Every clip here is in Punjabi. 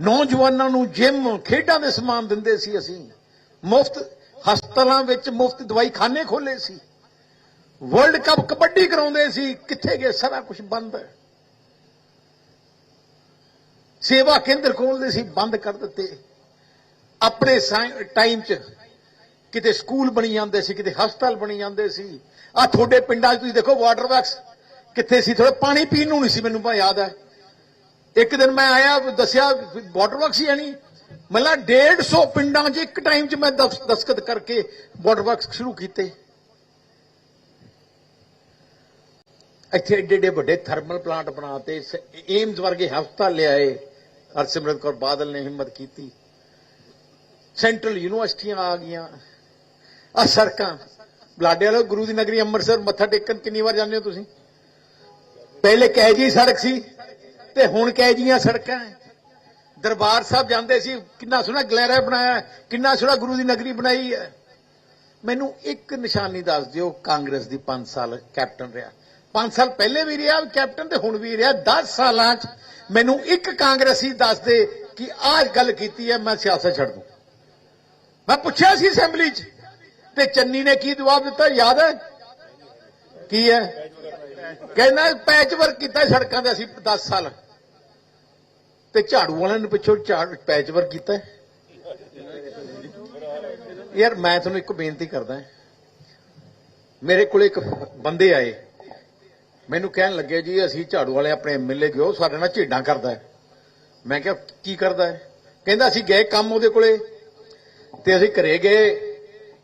ਨੌਜਵਾਨਾਂ ਨੂੰ ਜਿਮ, ਖੇਡਾਂ ਦੇ ਸਮਾਨ ਦਿੰਦੇ ਸੀ ਅਸੀਂ। ਮੁਫਤ ਹਸਪਤਾਲਾਂ ਵਿੱਚ ਮੁਫਤ ਦਵਾਈ ਖਾਨੇ ਖੋਲੇ ਸੀ। ਵਰਲਡ ਕੱਪ ਕਬੱਡੀ ਕਰਾਉਂਦੇ ਸੀ, ਕਿੱਥੇ ਗਏ? ਸਾਰਾ ਕੁਝ ਬੰਦ ਹੈ। ਸੇਵਾ ਕੇਂਦਰ ਖੋਲਦੇ ਸੀ, ਬੰਦ ਕਰ ਦਿੱਤੇ। ਆਪਣੇ ਟਾਈਮ 'ਚ ਕਿਤੇ ਸਕੂਲ ਬਣੀ ਜਾਂਦੇ ਸੀ, ਕਿਤੇ ਹਸਪਤਾਲ ਬਣੀ ਜਾਂਦੇ ਸੀ। ਆ ਤੁਹਾਡੇ ਪਿੰਡਾਂ 'ਚ ਤੁਸੀਂ ਦੇਖੋ ਵਾਟਰ ਵਰਕਸ ਕਿੱਥੇ ਸੀ? ਥੋੜਾ ਪਾਣੀ ਪੀਣ ਨੂੰ ਨਹੀਂ ਸੀ, ਮੈਨੂੰ ਪਾ ਯਾਦ ਹੈ। ਇੱਕ ਦਿਨ ਮੈਂ ਆਇਆ, ਦੱਸਿਆ ਵਾਟਰ ਵਰਕਸ ਹੀ ਹੈ ਨਹੀਂ। ਮਤਲਬ 150 ਪਿੰਡਾਂ 'ਚ ਇੱਕ ਟਾਈਮ 'ਚ ਮੈਂ ਦਸ- ਦਸਤਖਤ ਕਰਕੇ ਵਾਟਰ ਵਰਕਸ ਸ਼ੁਰੂ ਕੀਤੇ। ਇੱਥੇ ਏਡੇ ਏਡੇ ਵੱਡੇ ਥਰਮਲ ਪਲਾਂਟ ਬਣਾਤੇ ਏਮਸ ਵਰਗੇ ਹਸਪਤਾਲ ਲਿਆਏ, ਹਰਸਿਮਰਤ ਕੌਰ ਬਾਦਲ ਨੇ ਹਿੰਮਤ ਕੀਤੀ। ਸੈਂਟਰਲ ਯੂਨੀਵਰਸਿਟੀਆਂ ਆ ਗਈਆਂ ਆ ਸੜਕਾਂ। ਬਲਾਡੇ ਵਾਲੇ, ਗੁਰੂ ਦੀ ਨਗਰੀ ਅੰਮ੍ਰਿਤਸਰ, ਮੱਥਾ ਟੇਕਣ ਕਿੰਨੀ ਵਾਰ ਜਾਂਦੇ ਹੋ ਤੁਸੀਂ? ਪਹਿਲੇ ਕਹਿ ਜੀ ਸੜਕ ਸੀ ਤੇ ਹੁਣ ਕਹਿ ਜੀਆਂ ਸੜਕਾਂ ਦਰਬਾਰ ਸਾਹਿਬ ਜਾਂਦੇ ਸੀ, ਕਿੰਨਾ ਸੋਹਣਾ ਗਲੈਰਾ ਬਣਾਇਆ ਕਿੰਨਾ ਸੋਹਣਾ ਗੁਰੂ ਦੀ ਨਗਰੀ ਬਣਾਈ ਹੈ ਮੈਨੂੰ ਇੱਕ ਨਿਸ਼ਾਨੀ ਦੱਸ ਦਿਓ, ਕਾਂਗਰਸ ਦੀ 5 ਸਾਲ ਕੈਪਟਨ ਰਿਹਾ। 5 ਸਾਲ ਪਹਿਲੇ ਵੀ ਰਿਹਾ, ਕੈਪਟਨ ਤੇ ਹੁਣ ਵੀ ਰਿਹਾ। 10 ਸਾਲਾਂ 'ਚ ਮੈਨੂੰ ਇੱਕ ਕਾਂਗਰਸੀ ਦੱਸ ਦੇ ਕਿ ਆਹ ਗੱਲ ਕੀਤੀ ਹੈ ਮੈਂ ਸਿਆਸਤ ਛੱਡ ਦੂੰ। ਮੈਂ ਪੁੱਛਿਆ ਸੀ ਅਸੈਂਬਲੀ 'ਚ, ਤੇ ਚੰਨੀ ਨੇ ਕੀ ਜਵਾਬ ਦਿੱਤਾ, ਯਾਦ ਹੈ ਕੀ ਹੈ ਕਹਿੰਦਾ ਪੈਚ ਵਰਕ ਕੀਤਾ ਸੜਕਾਂ ਦੇ ਅਸੀਂ 10 ਸਾਲ। ਤੇ ਝਾੜੂ ਵਾਲਿਆਂ ਨੇ ਪਿੱਛੋਂ ਝਾੜ ਪੈਚ ਵਰਕ ਕੀਤਾ ਯਾਰ, ਮੈਂ ਤੁਹਾਨੂੰ ਇੱਕ ਬੇਨਤੀ ਕਰਦਾ ਮੇਰੇ ਕੋਲ ਇੱਕ ਬੰਦੇ ਆਏ। ਮੈਨੂੰ ਕਹਿਣ ਲੱਗੇ, ਜੀ, ਅਸੀਂ ਝਾੜੂ ਵਾਲੇ ਆਪਣੇ ਐਮਐਲਏ ਗਿਓ ਸਾਡੇ ਨਾਲ ਝੇਡਾਂ ਕਰਦਾ ਹੈ? ਮੈਂ ਕਿਹਾ, ਕੀ ਕਰਦਾ ਹੈ? ਕਹਿੰਦਾ, ਅਸੀਂ ਗਏ ਕੰਮ ਉਹਦੇ ਕੋਲੇ ਤੇ ਅਸੀਂ ਘਰੇ ਗਏ।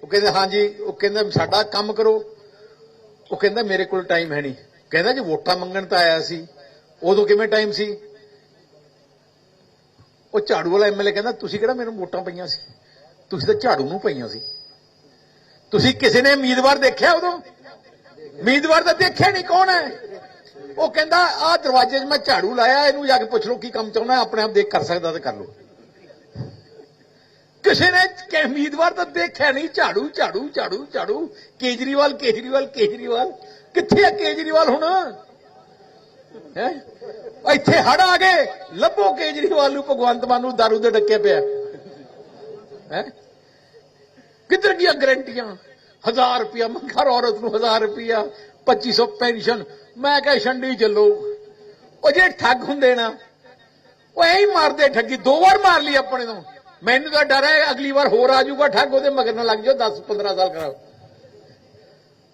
ਉਹ ਕਹਿੰਦਾ, ਹਾਂਜੀ। ਉਹ ਕਹਿੰਦਾ, ਸਾਡਾ ਕੰਮ ਕਰੋ। ਉਹ ਕਹਿੰਦਾ, ਮੇਰੇ ਕੋਲ ਟਾਈਮ ਹੈ ਨਹੀਂ। ਕਹਿੰਦਾ, ਜੀ, ਵੋਟਾਂ ਮੰਗਣ ਤਾਂ ਆਇਆ ਸੀ। ਉਦੋਂ ਕਿਵੇਂ ਟਾਈਮ ਸੀ? ਉਹ ਝਾੜੂ ਵਾਲਾ ਐਮਐਲਏ ਕਹਿੰਦਾ, ਤੁਸੀਂ ਕਿਹੜਾ ਮੈਨੂੰ ਵੋਟਾਂ ਪਈਆਂ ਸੀ? ਤੁਸੀਂ ਤਾਂ ਝਾੜੂ ਨੂੰ ਪਈਆਂ ਸੀ। ਤੁਸੀਂ ਕਿਸੇ ਨੇ ਉਮੀਦਵਾਰ ਦੇਖਿਆ ਉਦੋਂ? ਉਮੀਦਵਾਰ ਤਾਂ ਦੇਖਿਆ ਨਹੀਂ, ਕੌਣ ਹੈ? ਉਹ ਕਹਿੰਦਾ ਆਹ ਦਰਵਾਜ਼ੇ 'ਚ ਮੈਂ ਝਾੜੂ ਲਾਇਆ, ਇਹਨੂੰ ਜਾ ਕੇ ਪੁੱਛ ਲਓ ਕੀ ਕੰਮ ਚਾਹੁੰਦਾ, ਆਪਣੇ ਆਪ ਦੇਖ ਕਰ ਸਕਦਾ ਤਾਂ ਕਰ ਲਓ। ਕਿਸੇ ਨੇ ਕਿ ਉਮੀਦਵਾਰ ਤਾਂ ਦੇਖਿਆ ਨਹੀਂ, ਝਾੜੂ ਝਾੜੂ ਝਾੜੂ ਝਾੜੂ। ਕੇਜਰੀਵਾਲ ਕੇਜਰੀਵਾਲ ਕੇਜਰੀਵਾਲ। ਕਿੱਥੇ ਆ ਕੇਜਰੀਵਾਲ ਹੁਣ? ਹੈ? ਇੱਥੇ ਹੜ ਆ ਗਏ, ਲੱਭੋ ਕੇਜਰੀਵਾਲ ਨੂੰ, ਭਗਵੰਤ ਮਾਨ ਨੂੰ दारू ਦੇ ਡੱਕੇ ਪਿਆ। ਹੈ? ਕਿੱਧਰ ਗਿਆ ਗਰੰਟੀਆਂ? 1000 ਰੁਪਿਆ ਹਰ ਔਰਤ ਨੂੰ 1000 ਰੁਪਿਆ 2500 ਪੈਨਸ਼ਨ। ਮੈਂ ਕਹਾਂ ਛੰਡੀ ਚੱਲੋ। ਉਹ ਜਿਹੜੇ ਠੱਗ ਹੁੰਦੇ ਨਾ, ਉਹ ਐਂ ਹੀ ਮਾਰਦੇ ਠੱਗੀ, ਦੋ ਵਾਰ ਮਾਰ ਲਈ ਆਪਣੇ ਤੋਂ। ਮੈਨੂੰ ਤਾਂ ਡਰ ਹੈ, ਅਗਲੀ ਵਾਰ ਹੋਰ ਆ ਜਾਊਗਾ ਠੱਗ ਉਹਦੇ ਮਗਰ ਨਾ ਲੱਗ ਜਾਓ 10 15 ਸਾਲ ਖਰਾਬ।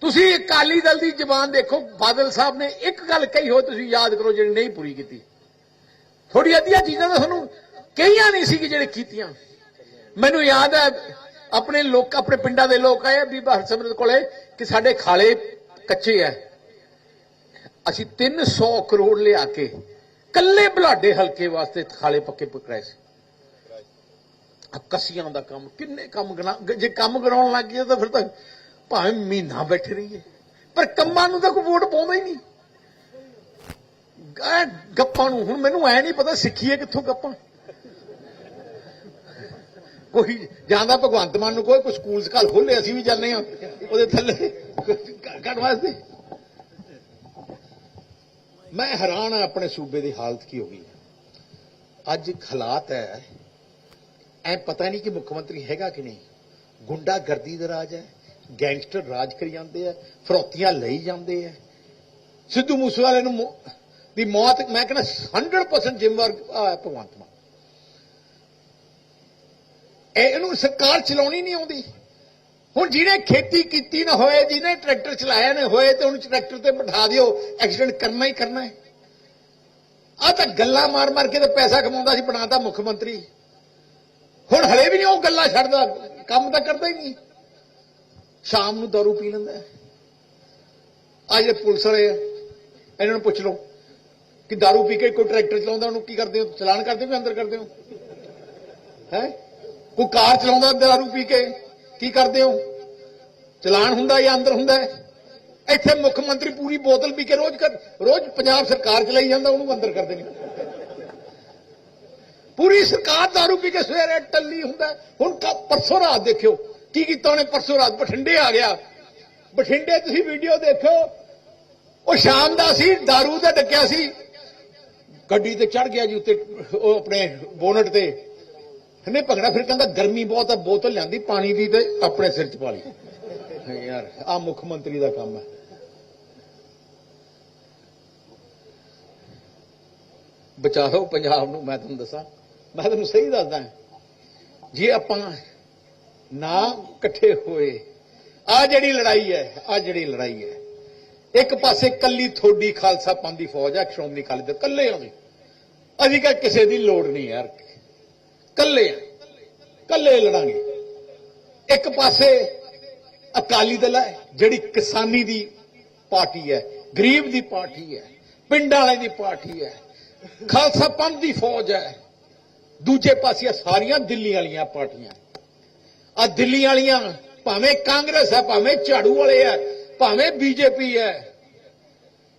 ਤੁਸੀਂ ਅਕਾਲੀ ਦਲ ਦੀ ਜ਼ਬਾਨ ਦੇਖੋ, ਬਾਦਲ ਸਾਹਿਬ ਨੇ ਇੱਕ ਗੱਲ ਕਹੀ ਹੋ ਤੁਸੀਂ ਯਾਦ ਕਰੋ ਜਿਹੜੀ ਨਹੀਂ ਪੂਰੀ ਕੀਤੀ। ਥੋੜੀ ਅੱਧੀਆਂ ਚੀਜ਼ਾਂ ਤਾਂ ਤੁਹਾਨੂੰ ਕਹੀਆਂ ਨਹੀਂ ਸੀ ਕਿ ਜਿਹੜੇ ਕੀਤੀਆਂ। ਮੈਨੂੰ ਯਾਦ ਹੈ, ਆਪਣੇ ਲੋਕ, ਆਪਣੇ ਪਿੰਡਾਂ ਦੇ ਲੋਕ ਆਏ, ਬੀਬਾ ਹਰਸਿਮਰਤ ਕੋਲੇ, ਕਿ ਸਾਡੇ ਖਾਲੇ ਕੱਚੇ ਐ ਅਸੀਂ 300 ਕਰੋੜ ਲਿਆ ਕੇ ਕੱਲੇ ਬਲਾਡੇ ਹਲਕੇ ਵਾਸਤੇ ਖਾਲੇ ਪੱਕੇ ਪਕੜਾਏ ਸੀ। ਆਹ ਕਸੀਆਂ ਦਾ ਕੰਮ, ਕਿੰਨੇ ਕੰਮ ਜੇ ਕੰਮ ਕਰਾਉਣ ਲੱਗ ਗਏ ਤਾਂ ਫਿਰ ਤਾਂ ਭਾਵੇਂ ਮਹੀਨਾ ਬੈਠੇ ਰਹੀਏ। ਪਰ ਕੰਮਾਂ ਨੂੰ ਤਾਂ ਕੋਈ ਵੋਟ ਪਾਉਂਦਾ ਹੀ ਨਹੀਂ। ਗੱਪਾਂ ਨੂੰ, ਹੁਣ ਮੈਨੂੰ ਐ ਨਹੀਂ ਪਤਾ ਸਿੱਖੀਏ ਕਿੱਥੋਂ ਗੱਪਾਂ। ਕੋਈ ਜਾਂਦਾ ਭਗਵੰਤ ਮਾਨ ਨੂੰ ਕੋਈ ਕੋਈ ਸਕੂਲ ਸਕਾਲ ਖੋਲੇ ਅਸੀਂ ਵੀ ਜਾਂਦੇ ਆ ਉਹਦੇ ਥੱਲੇ ਕੱਢ ਵਾਸਤੇ। ਮੈਂ ਹੈਰਾਨ ਆ ਆਪਣੇ ਸੂਬੇ ਦੀ ਹਾਲਤ ਕੀ ਹੋ ਗਈ। ਅੱਜ ਹਾਲਾਤ ਹੈ, ਐ ਪਤਾ ਨਹੀਂ ਕਿ ਮੁੱਖ ਮੰਤਰੀ ਹੈਗਾ ਕਿ ਨਹੀਂ। ਗੁੰਡਾ ਗਰਦੀ ਦਾ ਰਾਜ ਹੈ। ਗੈਂਗਸਟਰ ਰਾਜ ਕਰੀ ਜਾਂਦੇ ਆ, ਫਰੋਤੀਆਂ ਲਈ ਜਾਂਦੇ ਆ। ਸਿੱਧੂ ਮੂਸੇਵਾਲੇ ਨੂੰ ਦੀ ਮੌਤ, ਮੈਂ ਕਹਿੰਦਾ 100% ਜ਼ਿੰਮੇਵਾਰ ਭਗਵੰਤ ਮਾਨ। ਇਹਨੂੰ ਸਰਕਾਰ ਚਲਾਉਣੀ ਨਹੀਂ ਆਉਂਦੀ। ਹੁਣ ਜਿਹਨੇ ਖੇਤੀ ਕੀਤੀ ਨਾ ਹੋਏ, ਜਿਹਨੇ ਟਰੈਕਟਰ ਚਲਾਇਆ ਨਾ ਹੋਏ, ਤੇ ਉਹਨੂੰ ਟਰੈਕਟਰ ਤੇ ਬਿਠਾ ਦਿਓ, ਐਕਸੀਡੈਂਟ ਕਰਨਾ ਹੀ ਕਰਨਾ ਹੈ। ਆ ਤਾਂ ਗੱਲਾਂ ਮਾਰ ਮਾਰ ਕੇ ਤੇ ਪੈਸਾ ਕਮਾਉਂਦਾ ਸੀ, ਬਣਾਤਾ ਮੁੱਖ ਮੰਤਰੀ। ਹੁਣ ਹਲੇ ਵੀ ਨਹੀਂ ਉਹ ਗੱਲਾਂ ਛੱਡਦਾ, ਕੰਮ ਤਾਂ ਕਰਦਾ ਹੀ ਨਹੀਂ। ਸ਼ਾਮ ਨੂੰ ਦਾਰੂ ਪੀ ਲੈਂਦਾ ਹੈ। ਆ ਜਿਹੜੇ ਪੁਲਿਸ ਵਾਲੇ ਆ। ਇਹਨਾਂ ਨੂੰ ਪੁੱਛ ਲਓ ਕਿ ਦਾਰੂ ਪੀ ਕੇ ਕੋਈ ਟਰੈਕਟਰ ਚਲਾਉਂਦਾ, ਉਹਨੂੰ ਕੀ ਕਰਦੇ ਹੋ? ਚਲਾਨ ਕਰਦੇ ਹੋ ਕਿ ਅੰਦਰ ਕਰਦੇ ਹੋ? ਹੈ? ਕੋਈ ਕਾਰ ਚਲਾਉਂਦਾ ਦਾਰੂ ਪੀ ਕੇ, ਕੀ ਕਰਦੇ ਹੋ? ਚਲਾਨ ਹੁੰਦਾ ਜਾਂ ਅੰਦਰ ਹੁੰਦਾ ਇੱਥੇ ਮੁੱਖ ਮੰਤਰੀ ਪੂਰੀ ਬੋਤਲ ਪੀ ਕੇ ਰੋਜ਼ ਕਰ, ਰੋਜ਼ ਪੰਜਾਬ ਸਰਕਾਰ ਚਲਾਈ ਜਾਂਦਾ, ਉਹਨੂੰ ਅੰਦਰ ਕਰਦੇ ਨੇ ਪੂਰੀ ਸਰਕਾਰ ਦਾਰੂ ਪੀ ਕੇ ਸਵੇਰੇ ਟੱਲੀ ਹੁੰਦਾ ਹੁਣ ਪਰਸੋਂ ਰਾਤ ਦੇਖਿਓ ਕੀ ਕੀਤਾ ਉਹਨੇ? ਪਰਸੋਂ ਰਾਤ ਬਠਿੰਡੇ ਆ ਗਿਆ। ਬਠਿੰਡੇ ਤੁਸੀਂ ਵੀਡੀਓ ਦੇਖੋ। ਉਹ ਸ਼ਾਮ ਦਾ ਸੀ, ਦਾਰੂ ਦਾ ਡੱਕਿਆ ਸੀ। ਗੱਡੀ ਤੇ ਚੜ ਗਿਆ ਜੀ ਉੱਤੇ, ਉਹ ਆਪਣੇ ਬੋਨਟ ਤੇ। ਇਹਨੇ ਭਗੜਾ ਫਿਰ ਕਹਿੰਦਾ, ਗਰਮੀ ਬਹੁਤ ਹੈ ਬੋਤਲ ਲਿਆਂਦੀ, ਪਾਣੀ ਦੀ ਤੇ ਆਪਣੇ ਸਿਰ 'ਚ ਪਾ ਲਈ। ਯਾਰ ਆ ਮੁੱਖ ਮੰਤਰੀ ਦਾ ਕੰਮ ਹੈ। ਬਚਾਓ ਪੰਜਾਬ ਨੂੰ, ਮੈਂ ਤੁਹਾਨੂੰ ਦੱਸਾਂ। ਮੈਂ ਤੁਹਾਨੂੰ ਸਹੀ ਦੱਸਦਾ। ਜੇ ਆਪਾਂ ਨਾ ਇਕੱਠੇ ਹੋਏ। ਆ ਜਿਹੜੀ ਲੜਾਈ ਹੈ, ਆ ਜਿਹੜੀ ਲੜਾਈ ਹੈ। ਇੱਕ ਪਾਸੇ ਕੱਲੀ ਥੋੜੀ ਖਾਲਸਾ ਪੰਥ ਦੀ ਫੌਜ ਹੈ ਸ਼੍ਰੋਮਣੀ ਅਕਾਲੀ ਦਲ, ਕੱਲੇ ਆਉਂਦੇ ਅਸੀਂ ਕਹ ਕਿਸੇ ਦੀ ਲੋੜ ਨਹੀਂ ਯਾਰ। ਕੱਲੇ ਆ। ਕੱਲੇ ਲੜਾਂਗੇ। ਇੱਕ ਪਾਸੇ ਅਕਾਲੀ ਦਲ ਹੈ ਜਿਹੜੀ ਕਿਸਾਨੀ ਦੀ ਪਾਰਟੀ ਹੈ, ਗਰੀਬ ਦੀ ਪਾਰਟੀ ਹੈ, ਪਿੰਡ ਵਾਲੇ ਦੀ ਪਾਰਟੀ ਹੈ, ਖਾਲਸਾ ਪੰਥ ਦੀ ਫੌਜ ਹੈ। ਦੂਜੇ ਪਾਸੇ ਸਾਰੀਆਂ ਦਿੱਲੀ ਵਾਲੀਆਂ ਪਾਰਟੀਆਂ। ਆ ਦਿੱਲੀ ਵਾਲੀਆਂ ਭਾਵੇਂ ਕਾਂਗਰਸ ਹੈ ਭਾਵੇਂ ਝਾੜੂ ਵਾਲੇ ਹੈ ਭਾਵੇਂ ਬੀਜੇਪੀ ਹੈ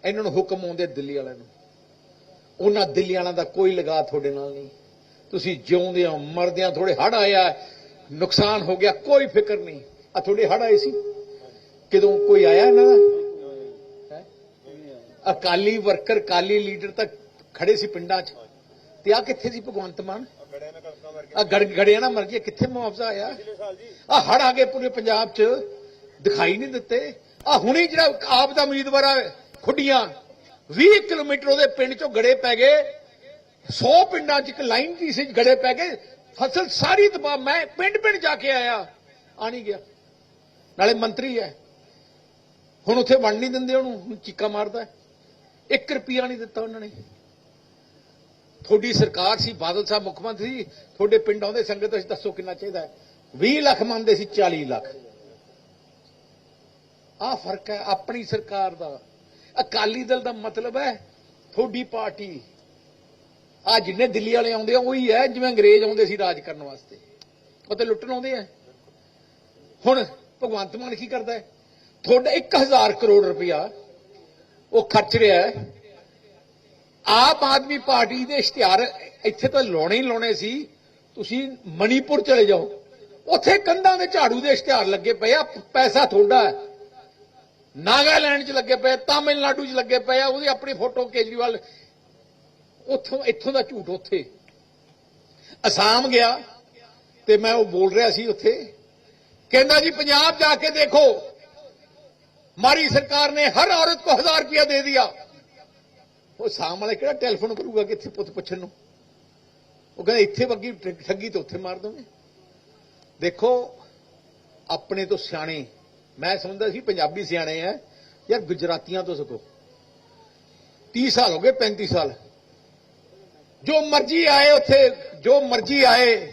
ਇਹਨਾਂ ਨੂੰ ਹੁਕਮ ਆਉਂਦੇ ਦਿੱਲੀ ਵਾਲਿਆਂ ਨੂੰ। ਉਹਨਾਂ ਦਿੱਲੀ ਵਾਲਿਆਂ ਦਾ ਕੋਈ ਲਗਾ ਤੁਹਾਡੇ ਨਾਲ ਨਹੀਂ। ਤੁਸੀਂ ਜਿਉਂਦੇ ਹੋ ਮਰਦੇ ਥੋੜੇ ਹੜ ਆਇਆ ਨੁਕਸਾਨ ਹੋ ਗਿਆ, ਕੋਈ ਫਿਕਰ ਨਹੀਂ। ਆ ਤੁਹਾਡੇ ਹੜ ਆਏ ਸੀ? ਕਦੋਂ ਕੋਈ ਆਇਆ ਇਹਨਾਂ ਦਾ? ਅਕਾਲੀ ਵਰਕਰ ਕਾਲੀ ਲੀਡਰ ਤੱਕ ਖੜੇ ਸੀ ਪਿੰਡਾਂ 'ਚ। ਤੇ ਆ ਕਿੱਥੇ ਸੀ ਭਗਵੰਤ ਮਾਨ? ਆ ਗੜ ਗੜਿਆ ਨਾ ਮਰ ਗਿਆ ਕਿੱਥੇ ਮੁਆਵਜ਼ਾ ਆਇਆ? ਆ ਹੜ ਆ ਗਏ ਪੂਰੇ ਪੰਜਾਬ 'ਚ, ਦਿਖਾਈ ਨਹੀਂ ਦਿੱਤੇ। ਆ ਹੁਣੀ ਜਿਹੜਾ ਆਪ ਦਾ ਉਮੀਦਵਾਰ ਆ, ਖੁੱਡੀਆਂ 20 ਕਿਲੋਮੀਟਰ ਉਹਦੇ ਪਿੰਡ 'ਚੋਂ ਗੜੇ ਪੈ ਗਏ। 100 ਪਿੰਡਾਂ 'ਚ ਇੱਕ ਲਾਈਨ ਦੀ ਸੀ, ਗੜੇ ਪੈ ਗਏ। ਫਸਲ ਸਾਰੀ ਤਬਾਹ, ਮੈਂ ਪਿੰਡ ਪਿੰਡ ਜਾ ਕੇ ਆਇਆ, ਆ ਨਹੀਂ ਗਿਆ। ਨਾਲੇ ਮੰਤਰੀ ਹੈ। ਹੁਣ ਉੱਥੇ ਵੰਡ ਨਹੀਂ ਦਿੰਦੇ ਉਹਨੂੰ ਚੀਕਾ ਮਾਰਦਾ 1 ਰੁਪਿਆ ਨਹੀਂ ਦਿੱਤਾ ਉਹਨਾਂ ਨੇ। ਤੁਹਾਡੀ ਸਰਕਾਰ ਸੀ, ਬਾਦਲ ਸਾਹਿਬ ਮੁੱਖ ਮੰਤਰੀ ਸੀ, ਤੁਹਾਡੇ ਪਿੰਡ ਆਉਂਦੇ ਸੰਗਤ ਅਸੀਂ ਦੱਸੋ ਕਿੰਨਾ ਚਾਹੀਦਾ ਹੈ। 20 ਲੱਖ ਮੰਨਦੇ ਸੀ 40 ਲੱਖ। ਆਹ ਫ਼ਰਕ ਹੈ ਆਪਣੀ ਸਰਕਾਰ ਦਾ। ਅਕਾਲੀ ਦਲ ਦਾ ਮਤਲਬ ਹੈ ਤੁਹਾਡੀ ਪਾਰਟੀ। ਆ ਜਿੰਨੇ ਦਿੱਲੀ ਵਾਲੇ ਆਉਂਦੇ ਆ, ਉਹੀ ਹੈ ਜਿਵੇਂ ਅੰਗਰੇਜ਼ ਆਉਂਦੇ ਸੀ ਰਾਜ ਕਰਨ ਵਾਸਤੇ। ਉਹ ਤੇ ਲੁੱਟਣ ਆਉਂਦੇ ਆ। ਹੁਣ ਭਗਵੰਤ ਮਾਨ ਕੀ ਕਰਦਾ ਹੈ? ਤੁਹਾਡਾ 1000 ਕਰੋੜ ਰੁਪਇਆ ਉਹ ਖਰਚ ਰਿਹਾ ਹੈ। ਆਪ ਆਦਮੀ ਪਾਰਟੀ ਦੇ ਇਸ਼ਤਿਹਾਰ ਇੱਥੇ ਤਾਂ ਲਾਉਣੇ ਹੀ ਲਾਉਣੇ ਸੀ। ਤੁਸੀਂ ਮਨੀਪੁਰ ਚਲੇ ਜਾਓ। ਉੱਥੇ ਕੰਧਾਂ ਦੇ ਝਾੜੂ ਦੇ ਇਸ਼ਤਿਹਾਰ ਲੱਗੇ ਪਏ ਆ। ਪੈਸਾ ਤੁਹਾਡਾ ਹੈ। ਨਾਗਾਲੈਂਡ 'ਚ ਲੱਗੇ ਪਏ ਤਾਮਿਲਨਾਡੂ 'ਚ ਲੱਗੇ ਪਏ ਆ। ਉਹਦੀ ਆਪਣੀ ਫੋਟੋ ਕੇਜਰੀਵਾਲ ਉੱਥੋਂ, ਇੱਥੋਂ ਦਾ ਝੂਠ ਉੱਥੇ। ਅਸਾਮ ਗਿਆ ਤੇ ਮੈਂ ਉਹ ਬੋਲ ਰਿਹਾ ਸੀ ਉੱਥੇ। ਕਹਿੰਦਾ ਜੀ, ਪੰਜਾਬ ਜਾ ਕੇ ਦੇਖੋ। ਮਾਰੀ ਸਰਕਾਰ ਨੇ ਹਰ ਔਰਤ ਕੋ 1000 ਰੁਪਇਆ ਦੇ ਦਿਆ। ਉਹ ਸਾਮ ਵਾਲੇ ਕਿਹੜਾ ਟੈਲੀਫੋਨ ਕਰੂਗਾ ਕਿ ਇੱਥੇ ਪੁੱਤ ਪੁੱਛਣ ਨੂੰ? ਉਹ ਕਹਿੰਦਾ, ਇੱਥੇ ਵੱਗੀ ਠੱਗੀ ਤੇ ਉੱਥੇ ਮਾਰ ਦੋਗੇ। ਦੇਖੋ, ਆਪਣੇ ਤੋਂ ਸਿਆਣੇ, ਮੈਂ ਸਮਝਦਾ ਸੀ ਪੰਜਾਬੀ ਸਿਆਣੇ ਆ ਯਾਰ ਗੁਜਰਾਤੀਆਂ ਤੋਂ ਸਿੱਖੋ। 30 ਸਾਲ ਹੋ ਗਏ 35 ਸਾਲ। ਜੋ ਮਰਜ਼ੀ ਆਏ ਉੱਥੇ, ਜੋ ਮਰਜ਼ੀ ਆਏ,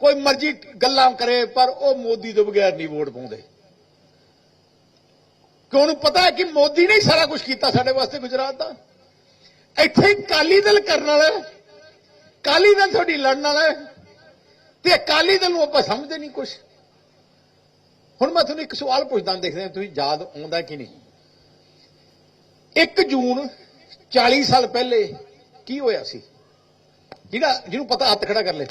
ਕੋਈ ਮਰਜ਼ੀ ਗੱਲਾਂ ਕਰੇ, ਪਰ ਉਹ ਮੋਦੀ ਤੋਂ ਬਗੈਰ ਨਹੀਂ ਵੋਟ ਪਾਉਂਦੇ। ਕਿਉਂ ਉਹਨੂੰ ਪਤਾ ਹੈ ਕਿ ਮੋਦੀ ਨੇ ਸਾਰਾ ਕੁਝ ਕੀਤਾ ਸਾਡੇ ਵਾਸਤੇ ਗੁਜਰਾਤ ਦਾ? ਇੱਥੇ ਹੀ ਕਾਲੀ ਦਲ ਕਰਨ ਵਾਲਾ ਹੈ। ਕਾਲੀ ਦਲ ਤੁਹਾਡੀ ਲੜਨ ਵਾਲਾ ਤੇ ਅਕਾਲੀ ਦਲ ਨੂੰ ਆਪਾਂ ਸਮਝਦੇ ਨਹੀਂ ਕੁਝ ਹੁਣ ਮੈਂ ਤੁਹਾਨੂੰ ਇੱਕ ਸਵਾਲ ਪੁੱਛਦਾ ਦੇਖਦੇ ਹਾਂ ਤੁਸੀਂ ਯਾਦ ਆਉਂਦਾ ਕਿ ਨਹੀਂ। 1 ਜੂਨ 40 ਸਾਲ ਪਹਿਲੇ ਕੀ ਹੋਇਆ ਸੀ? ਜਿਹੜਾ ਜਿਹਨੂੰ ਪਤਾ ਹੱਥ ਖੜਾ ਕਰ ਲੈ।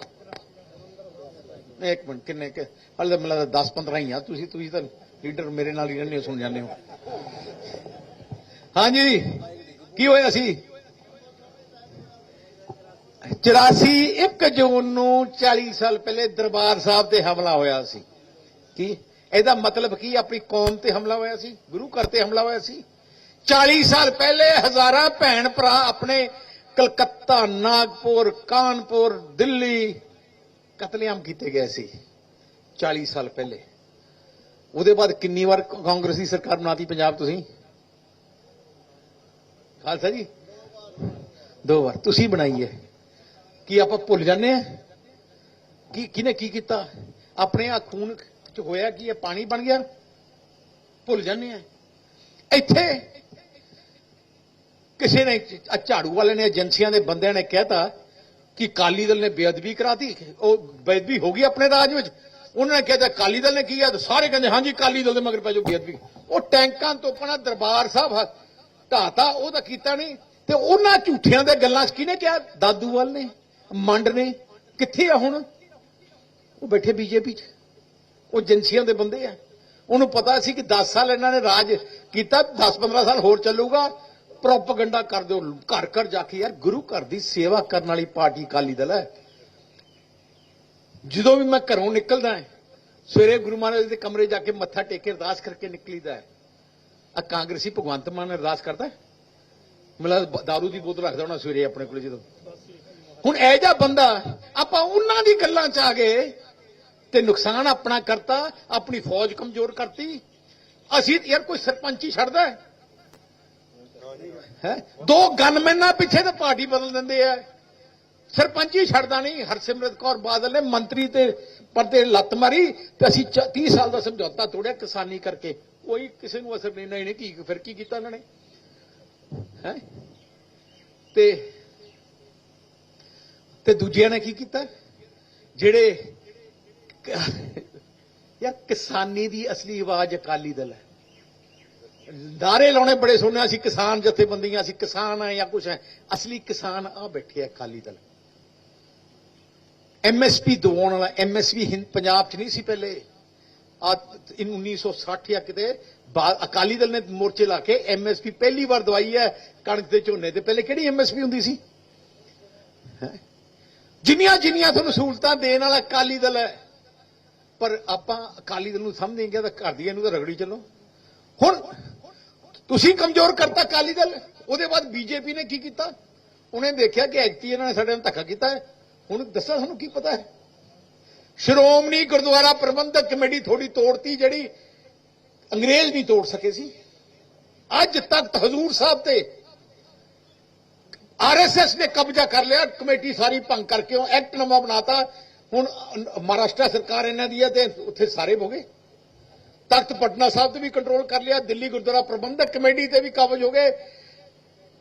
ਇੱਕ ਮਿੰਟ, ਕਿੰਨੇ ਕਿ? ਹਲੇ ਮੈਨੂੰ 10 15 ਹੀ ਆ। ਤੁਸੀਂ ਤੁਸੀਂ ਤਾਂ ਲੀਡਰ ਮੇਰੇ ਨਾਲ ਹੀ ਰਹਿੰਦੇ ਹੋ, ਸੁਣ ਜਾਂਦੇ ਹੋ। ਹਾਂਜੀ ਕੀ ਹੋਇਆ ਸੀ? 84 1 ਜੂਨ ਨੂੰ 40 ਸਾਲ ਪਹਿਲੇ ਦਰਬਾਰ ਸਾਹਿਬ ਤੇ ਹਮਲਾ ਹੋਇਆ ਸੀ। ਕੀ? ਇਹਦਾ ਮਤਲਬ ਕੀ? ਆਪਣੀ ਕੌਮ ਤੇ ਹਮਲਾ ਹੋਇਆ ਸੀ? ਗੁਰੂ ਘਰ ਤੇ ਹਮਲਾ ਹੋਇਆ ਸੀ? 40 ਸਾਲ ਪਹਿਲੇ ਹਜ਼ਾਰਾਂ ਭੈਣ ਭਰਾ ਆਪਣੇ ਕਲਕੱਤਾ, ਨਾਗਪੁਰ, ਕਾਨਪੁਰ, ਦਿੱਲੀ ਕਤਲੇਆਮ ਕੀਤੇ ਗਏ ਸੀ 40 ਸਾਲ ਪਹਿਲੇ। ਉਹਦੇ ਬਾਅਦ ਕਿੰਨੀ ਵਾਰ ਕਾਂਗਰਸੀ ਸਰਕਾਰ ਬਣਾਤੀ ਪੰਜਾਬ ਤੁਸੀਂ? ਖਾਲਸਾ ਜੀ? ਦੋ ਵਾਰ। ਤੁਸੀਂ ਬਣਾਈ ਹੈ। ਕੀ ਆਪਾਂ ਭੁੱਲ ਜਾਂਦੇ ਆ? ਕੀ ਕਿਨੇ ਕੀ ਕੀਤਾ? ਆਪਣੇ ਆ ਖੂਨ ਚ ਹੋਇਆ ਕੀ ਇਹ ਪਾਣੀ ਬਣ ਗਿਆ? ਭੁੱਲ ਜਾਂਦੇ ਆ। ਇੱਥੇ ਕਿਸੇ ਨੇ ਝਾੜੂ ਵਾਲੇ ਨੇ, ਏਜੰਸੀਆਂ ਦੇ ਬੰਦਿਆਂ ਨੇ ਕਹਿਤਾ ਕਿ ਕਾਲੀ ਦਲ ਨੇ ਬੇਅਦਬੀ ਕਰਾਤੀ। ਉਹ ਬੇਅਦਬੀ ਹੋ ਗਈ ਆਪਣੇ ਰਾਜ ਵਿੱਚ। ਉਹਨਾਂ ਨੇ ਕਿਹਾ ਕਾਲੀ ਦਲ ਨੇ ਕੀ ਆ? ਸਾਰੇ ਕਹਿੰਦੇ, ਹਾਂਜੀ ਕਾਲੀ ਦਲ ਦੇ ਮਗਰ ਪੈ ਜਾਓ ਬੇਅਦਬੀ। ਉਹ ਟੈਂਕਾਂ ਤੋਂ ਆਪਣਾ ਦਰਬਾਰ ਸਾਹਿਬ ਢਾਤਾ ਉਹ ਤਾਂ ਕੀਤਾ ਨਹੀਂ। ਤੇ ਉਹਨਾਂ ਝੂਠਿਆਂ ਦੇ ਗੱਲਾਂ 'ਚ ਕਿਹਨੇ ਕਿਹਾ? ਦਾਦੂਵਾਲ ਨੇ। ਮੰਡ ਨੇ ਕਿੱਥੇ ਆ ਹੁਣ? ਉਹ ਬੈਠੇ ਬੀਜੇਪੀ 'ਚ। ਉਹ ਏਜੰਸੀਆਂ ਦੇ ਬੰਦੇ ਆ। ਉਹਨੂੰ ਪਤਾ ਸੀ ਕਿ 10 ਸਾਲ ਇਹਨਾਂ ਨੇ ਰਾਜ ਕੀਤਾ 10-15 ਸਾਲ ਹੋਰ ਚੱਲੂਗਾ। ਪ੍ਰੋਪਗੈਂਡਾ ਕਰ ਦਿਓ, ਘਰ ਘਰ ਜਾ ਕੇ ਯਾਰ, ਗੁਰੂ ਘਰ ਦੀ ਸੇਵਾ ਕਰਨ ਵਾਲੀ ਪਾਰਟੀ ਅਕਾਲੀ ਦਲ ਹੈ। ਜਦੋਂ ਵੀ ਮੈਂ ਘਰੋਂ ਨਿਕਲਦਾ ਹਾਂ, ਸਵੇਰੇ ਗੁਰੂ ਮਹਾਰਾਜ ਦੇ ਕਮਰੇ ਜਾ ਕੇ ਮੱਥਾ ਟੇਕ ਕੇ ਅਰਦਾਸ ਕਰਕੇ ਨਿਕਲੀਦਾ ਹੈ। ਆ ਕਾਂਗਰਸੀ ਭਗਵੰਤ ਮਾਨ ਅਰਦਾਸ ਕਰਦਾ ਹੈ? ਮੈਨੂੰ ਦਾਰੂ ਦੀ ਬੋਤਲ ਰੱਖਦਾ ਹੋਣਾ ਸਵੇਰੇ ਆਪਣੇ ਕੋਲ ਜਦੋਂ। ਹੁਣ ਇਹ ਜਿਹਾ ਬੰਦਾ, ਆਪਾਂ ਉਹਨਾਂ ਦੀ ਗੱਲਾਂ ਚ ਆ ਗਏ ਤੇ ਨੁਕਸਾਨ ਆਪਣਾ ਕਰਤਾ, ਆਪਣੀ ਫੌਜ ਕਮਜ਼ੋਰ ਕਰਤੀ। ਅਸੀਂ ਯਾਰ ਕੋਈ ਸਰਪੰਚੀ ਛੱਡਦਾ ਹੈ। ਹੈਂ? ਦੋ ਗਨਮੈਨਾਂ ਪਿੱਛੇ ਤੇ ਪਾਰਟੀ ਬਦਲ ਦਿੰਦੇ ਆ। ਸਰਪੰਚੀ ਛੱਡਦਾ ਨਹੀਂ, ਹਰਸਿਮਰਤ ਕੌਰ ਬਾਦਲ ਨੇ ਮੰਤਰੀ ਤੇ ਪਰਦੇ ਲੱਤ ਮਾਰੀ ਤੇ ਅਸੀਂ 30 ਸਾਲ ਦਾ ਸਮਝੌਤਾ ਤੋੜਿਆ ਕਿਸਾਨੀ ਕਰਕੇ। ਕੋਈ ਕਿਸੇ ਨੂੰ ਅਸਰ ਨਹੀਂ ਨਹੀਂ, ਕੀ, ਫਿਰ ਕੀ ਕੀਤਾ ਉਹਨਾਂ ਨੇ? ਹੈ? ਤੇ ਤੇ ਦੂਜਿਆਂ ਨੇ ਕੀ ਕੀਤਾ? ਜਿਹੜੇ ਯਾਰ ਕਿਸਾਨੀ ਦੀ ਅਸਲੀ ਆਵਾਜ਼ ਅਕਾਲੀ ਦਲ ਹੈ। ਨਾਰੇ ਲਾਉਣੇ ਬੜੇ ਸੋਹਣੇ ਅਸੀਂ ਕਿਸਾਨ ਜਥੇਬੰਦੀਆਂ, ਅਸੀਂ ਕਿਸਾਨ ਆ ਜਾਂ ਕੁਛ ਹੈ। ਅਸਲੀ ਕਿਸਾਨ ਆ ਬੈਠੇ ਆ ਅਕਾਲੀ ਦਲ। ਐਮਐਸਪੀ ਦਵਾਉਣ ਵਾਲਾ ਐਮਐਸਪੀ ਹਿੰਦ ਪੰਜਾਬ 'ਚ ਨਹੀਂ ਸੀ ਪਹਿਲੇ। ਆ 1960 ਜਾਂ ਕਿਤੇ ਬਾ- ਅਕਾਲੀ ਦਲ ਨੇ ਮੋਰਚੇ ਲਾ ਕੇ ਐਮਐਸਪੀ ਪਹਿਲੀ ਵਾਰ ਦਵਾਈ ਹੈ ਕਣਕ ਦੇ ਝੋਨੇ ਤੇ ਪਹਿਲੇ ਕਿਹੜੀ ਐਮਐਸਪੀ ਹੁੰਦੀ ਸੀ? ਹੈਂ? ਜਿੰਨੀਆਂ ਜਿੰਨੀਆਂ ਤੁਹਾਨੂੰ ਸਹੂਲਤਾਂ ਦੇਣ ਵਾਲਾ ਅਕਾਲੀ ਦਲ ਹੈ, ਪਰ ਆਪਾਂ ਅਕਾਲੀ ਦਲ ਨੂੰ ਸਮਝेंगे ਤਾਂ ਘਰ ਦੀਆਂ ਨੂੰ ਤਾਂ ਰਗੜੀ ਚੱਲੋ। ਹੁਣ ਤੁਸੀਂ ਕਮਜ਼ੋਰ ਕਰਤਾ ਅਕਾਲੀ ਦਲ, ਉਹਦੇ ਬਾਅਦ ਬੀਜੇਪੀ ਨੇ ਕੀ ਕੀਤਾ? ਉਹਨੇ ਦੇਖਿਆ ਕਿ ਐਕਟੀ ਇਹਨਾਂ ਨੇ ਸਾਡੇ ਨਾਲ ਧੱਕਾ ਕੀਤਾ ਹੈ। ਹੁਣ ਦੱਸਾਂ ਤੁਹਾਨੂੰ ਕੀ ਪਤਾ ਹੈ? ਸ਼੍ਰੋਮਣੀ ਗੁਰਦੁਆਰਾ ਪ੍ਰਬੰਧਕ ਕਮੇਟੀ ਥੋੜੀ ਤੋੜਤੀ, ਜਿਹੜੀ ਅੰਗਰੇਜ਼ ਨਹੀਂ ਤੋੜ ਸਕੇ ਸੀ। ਅੱਜ ਤੱਕ ਹਜ਼ੂਰ ਸਾਹਿਬ ਤੇ ਆਰਐਸਐਸ ਨੇ ਕਬਜ਼ਾ ਕਰ ਲਿਆ, ਕਮੇਟੀ ਸਾਰੀ ਭੰਗ ਕਰਕੇ ਉਹ ਐਕਟ ਨਵਾਂ ਬਣਾਤਾ। ਹੁਣ, ਮਹਾਰਾਸ਼ਟਰ ਸਰਕਾਰ ਇਹਨਾਂ ਦੀ ਹੈ ਤੇ ਉੱਥੇ ਸਾਰੇ ਹੋ ਗਏ। ਤਖਤ ਪਟਨਾ ਸਾਹਿਬ ਤੇ ਵੀ ਕੰਟਰੋਲ ਕਰ ਲਿਆ, ਦਿੱਲੀ ਗੁਰਦੁਆਰਾ ਪ੍ਰਬੰਧਕ ਕਮੇਟੀ ਤੇ ਵੀ ਕਬਜ਼ ਹੋ ਗਏ।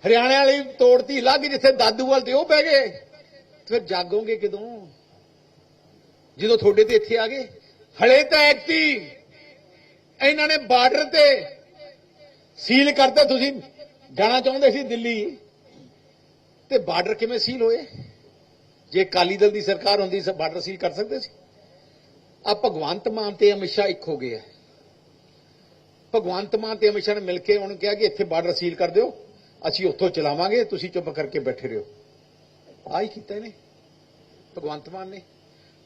ਹਰਿਆਣੇ ਵਾਲੀ ਤੋੜਤੀ ਲੱਗ ਜਿੱਥੇ ਦਾਦੂਵਾਲ ਤੇ ਉਹ ਬਹਿ ਗਏ। ਫਿਰ ਜਾਗੋਗੇ ਕਦੋਂ? ਜਦੋਂ ਤੁਹਾਡੇ ਤੇ ਇੱਥੇ ਆ ਗਏ। ਹਲੇ ਤਾਂ ਐਕਟੀ ਇਹਨਾਂ ਨੇ ਬਾਰਡਰ ਤੇ ਸੀਲ ਕਰਤਾ। ਤੁਸੀਂ ਜਾਣਾ ਚਾਹੁੰਦੇ ਸੀ ਦਿੱਲੀ? ਤੇ ਬਾਰਡਰ ਕਿਵੇਂ ਸੀਲ ਹੋਏ? ਜੇ ਕਾਲੀ ਦਲ ਦੀ ਸਰਕਾਰ ਹੁੰਦੀ ਤਾਂ ਬਾਰਡਰ ਸੀਲ ਕਰ ਸਕਦੇ ਸੀ। ਆ ਭਗਵੰਤ ਮਾਨ ਤੇ ਅਮਿਤ ਸ਼ਾਹ ਇੱਕ ਹੋ ਗਏ ਆ। ਭਗਵੰਤ ਮਾਨ ਤੇ ਅਮਿਤ ਸ਼ਾਹ ਨੇ ਮਿਲ ਕੇ ਉਹਨੂੰ ਕਿਹਾ ਕਿ ਇੱਥੇ ਬਾਰਡਰ ਸੀਲ ਕਰ ਦਿਓ। ਅਸੀਂ ਉੱਥੋਂ ਚਲਾਵਾਂਗੇ, ਤੁਸੀਂ ਚੁੱਪ ਕਰਕੇ ਬੈਠੇ ਰਹੋ। ਆਹੀ ਕੀਤਾ ਇਹਨੇ, ਭਗਵੰਤ ਮਾਨ ਨੇ।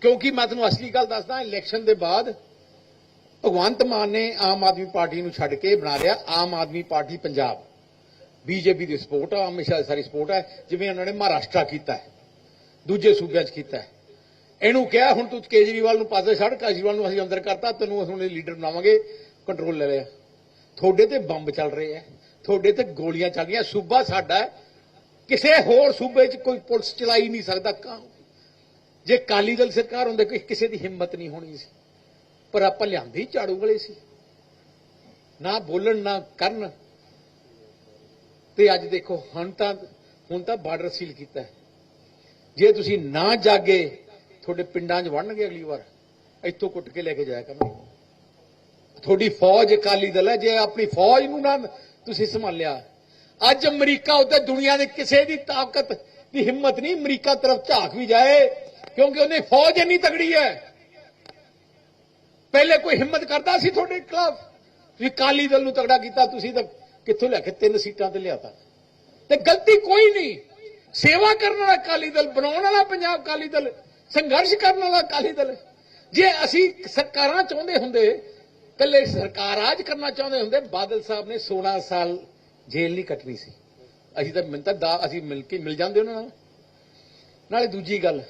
ਕਿਉਂਕਿ ਮੈਂ ਤੁਹਾਨੂੰ ਅਸਲੀ ਗੱਲ ਦੱਸਦਾ, ਇਲੈਕਸ਼ਨ ਦੇ ਬਾਅਦ ਭਗਵੰਤ ਮਾਨ ਨੇ ਆਮ ਆਦਮੀ ਪਾਰਟੀ ਨੂੰ ਛੱਡ ਕੇ ਬਣਾ ਲਿਆ, ਆਮ ਆਦਮੀ ਪਾਰਟੀ ਪੰਜਾਬ। ਬੀਜੇਪੀ ਦੀ ਸਪੋਰਟ ਆ ਹਮੇਸ਼ਾ ਦੀ ਸਾਰੀ ਸਪੋਰਟ ਹੈ ਜਿਵੇਂ ਉਹਨਾਂ ਨੇ ਮਹਾਰਾਸ਼ਟਰ ਕੀਤਾ ਹੈ, ਦੂਜੇ ਸੂਬਿਆਂ 'ਚ ਕੀਤਾ ਹੈ। ਇਹਨੂੰ ਕਿਹਾ, ਹੁਣ ਤੂੰ ਕੇਜਰੀਵਾਲ ਨੂੰ ਪਾਸੇ ਛੱਡ, ਕੇਜਰੀਵਾਲ ਨੂੰ ਅਸੀਂ ਅੰਦਰ ਕਰਤਾ, ਤੈਨੂੰ ਅਸੀਂ ਹੁਣ ਲੀਡਰ ਬਣਾਵਾਂਗੇ ਕੰਟਰੋਲ ਲੈ ਲਿਆ। ਤੁਹਾਡੇ ਤੇ ਬੰਬ ਚੱਲ ਰਹੇ ਆ ਤੁਹਾਡੇ ਤੇ ਗੋਲੀਆਂ ਚੱਲ ਰਹੀਆਂ, ਸੂਬਾ ਸਾਡਾ ਕਿਸੇ ਹੋਰ ਸੂਬੇ 'ਚ ਕੋਈ ਪੁਲਿਸ ਚਲਾਈ ਨਹੀਂ ਸਕਦਾ ਕਾਂ- ਜੇ ਕਾਲੀ ਦਲ ਸਰਕਾਰ ਹੁੰਦੇ, ਕੋਈ ਕਿਸੇ ਦੀ ਹਿੰਮਤ ਨਹੀਂ ਹੋਣੀ ਸੀ। ਪਰ ਆਪਾਂ ਲਿਆਂਦੇ ਹੀ ਝਾੜੂ ਵਾਲੇ ਸੀ। ਨਾ ਬੋਲਣ, ਨਾ ਕਰਨ ਤੇ ਅੱਜ ਦੇਖੋ, ਹੁਣ ਤਾਂ ਹੁਣ ਤਾਂ ਬਾਰਡਰ ਸੀਲ ਕੀਤਾ ਹੈ। ਜੇ ਤੁਸੀਂ ਨਾ ਜਾਗੇ, ਤੁਹਾਡੇ ਪਿੰਡਾਂ 'ਚ ਵੜਨਗੇ ਅਗਲੀ ਵਾਰ, ਇੱਥੋਂ ਕੁੱਟ ਕੇ ਲੈ ਕੇ ਜਾਇਆ ਕਰਨਗੇ। ਤੁਹਾਡੀ ਫੌਜ ਅਕਾਲੀ ਦਲ ਹੈ, ਜੇ ਆਪਣੀ ਫੌਜ ਨੂੰ ਨਾ ਤੁਸੀਂ ਸੰਭਾਲਿਆ, ਅੱਜ ਅਮਰੀਕਾ ਉੱਤੇ ਦੁਨੀਆ ਦੇ ਕਿਸੇ ਦੀ ਤਾਕਤ ਦੀ ਹਿੰਮਤ ਨਹੀਂ, ਅਮਰੀਕਾ ਤਰਫ ਝਾਕ ਵੀ ਜਾਏ, ਕਿਉਂਕਿ ਉਹਨੇ ਫੌਜ ਇੰਨੀ ਤਗੜੀ ਹੈ। ਪਹਿਲੇ ਕੋਈ ਹਿੰਮਤ ਕਰਦਾ ਸੀ ਤੁਹਾਡੇ ਖਿਲਾਫ? ਤੁਸੀਂ ਕਾਲੀ ਦਲ ਨੂੰ ਤਗੜਾ ਕੀਤਾ, ਤੁਸੀਂ ਤਾਂ ਕਿੱਥੋਂ ਲੈ ਕੇ ਤਿੰਨ ਸੀਟਾਂ ਤੇ ਲਿਆਤਾ। ਤੇ ਗਲਤੀ ਕੋਈ ਨਹੀਂ। ਸੇਵਾ ਕਰਨ ਵਾਲਾ ਅਕਾਲੀ ਦਲ, ਬਣਾਉਣ ਵਾਲਾ ਪੰਜਾਬ ਅਕਾਲੀ ਦਲ, ਸੰਘਰਸ਼ ਕਰਨ ਵਾਲਾ ਅਕਾਲੀ ਦਲ। ਜੇ ਅਸੀਂ ਸਰਕਾਰਾਂ ਚਾਹੁੰਦੇ ਹੁੰਦੇ ਕੱਲੇ ਸਰਕਾਰ ਆਜ ਕਰਨਾ ਚਾਹੁੰਦੇ ਹੁੰਦੇ, ਬਾਦਲ ਸਾਹਿਬ ਨੇ 16 ਸਾਲ ਜੇਲ੍ਹ ਨਹੀਂ ਕੱਟਣੀ ਸੀ। ਅਸੀਂ ਤਾਂ ਮਿੰਤਾ ਦਾ, ਅਸੀਂ ਮਿਲ ਕੇ ਮਿਲ ਜਾਂਦੇ ਉਹਨਾਂ ਨਾਲ। ਨਾਲੇ ਦੂਜੀ ਗੱਲ,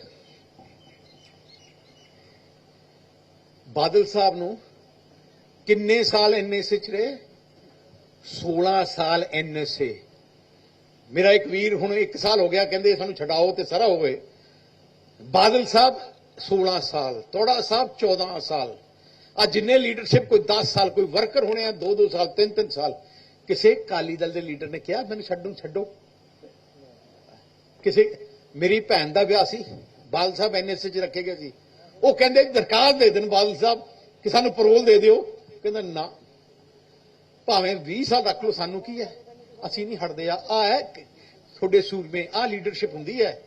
ਬਾਦਲ ਸਾਹਿਬ ਨੂੰ ਕਿੰਨੇ ਸਾਲ ਐਨਐਸਏ ਚ ਰਹੇ? 16 ਸਾਲ ਐਨਐਸਏ ਮੇਰਾ ਇੱਕ ਵੀਰ ਹੁਣ 1 ਸਾਲ ਹੋ ਗਿਆ, ਕਹਿੰਦੇ ਸਾਨੂੰ ਛਡਾਓ ਤੇ ਸਾਰਾ ਹੋਵੇ। ਬਾਦਲ ਸਾਹਿਬ 16 ਸਾਲ, ਤੋੜਾ ਸਾਹਿਬ 14 ਸਾਲ। ਆ ਜਿੰਨੇ ਲੀਡਰਸ਼ਿਪ ਕੋਈ 10 ਸਾਲ, ਕੋਈ ਵਰਕਰ ਹੋਣੇ ਆ 2-2 ਸਾਲ 3-3 ਸਾਲ। ਕਿਸੇ ਕਾਲੀ ਦਲ ਦੇ ਲੀਡਰ ਨੇ ਕਿਹਾ, ਮੈਨੂੰ ਛੱਡੋ ਛੱਡੋ। ਕਿਸੇ, ਮੇਰੀ ਭੈਣ ਦਾ ਵਿਆਹ ਸੀ, ਬਾਦਲ ਸਾਹਿਬ ਐਨਐਸਏ ਚ ਰੱਖੇ ਗਏ ਸੀ। ਉਹ ਕਹਿੰਦੇ, ਦਰਖਾਸਤ ਦੇ ਦੇਣ ਬਾਦਲ ਸਾਹਿਬ ਕਿ ਸਾਨੂੰ ਪਰੋਲ ਦੇ ਦਿਓ। ਕਹਿੰਦਾ, ਨਾ। ਭਾਵੇਂ 20 ਸਾਲ ਰੱਖ ਲਓ, ਸਾਨੂੰ ਕੀ ਹੈ? ਅਸੀਂ ਨਹੀਂ ਹਟਦੇ। ਆ ਆ ਹੈ ਤੁਹਾਡੇ ਸੂਰਮੇ ਆ ਲੀਡਰਸ਼ਿਪ ਹੁੰਦੀ ਹੈ।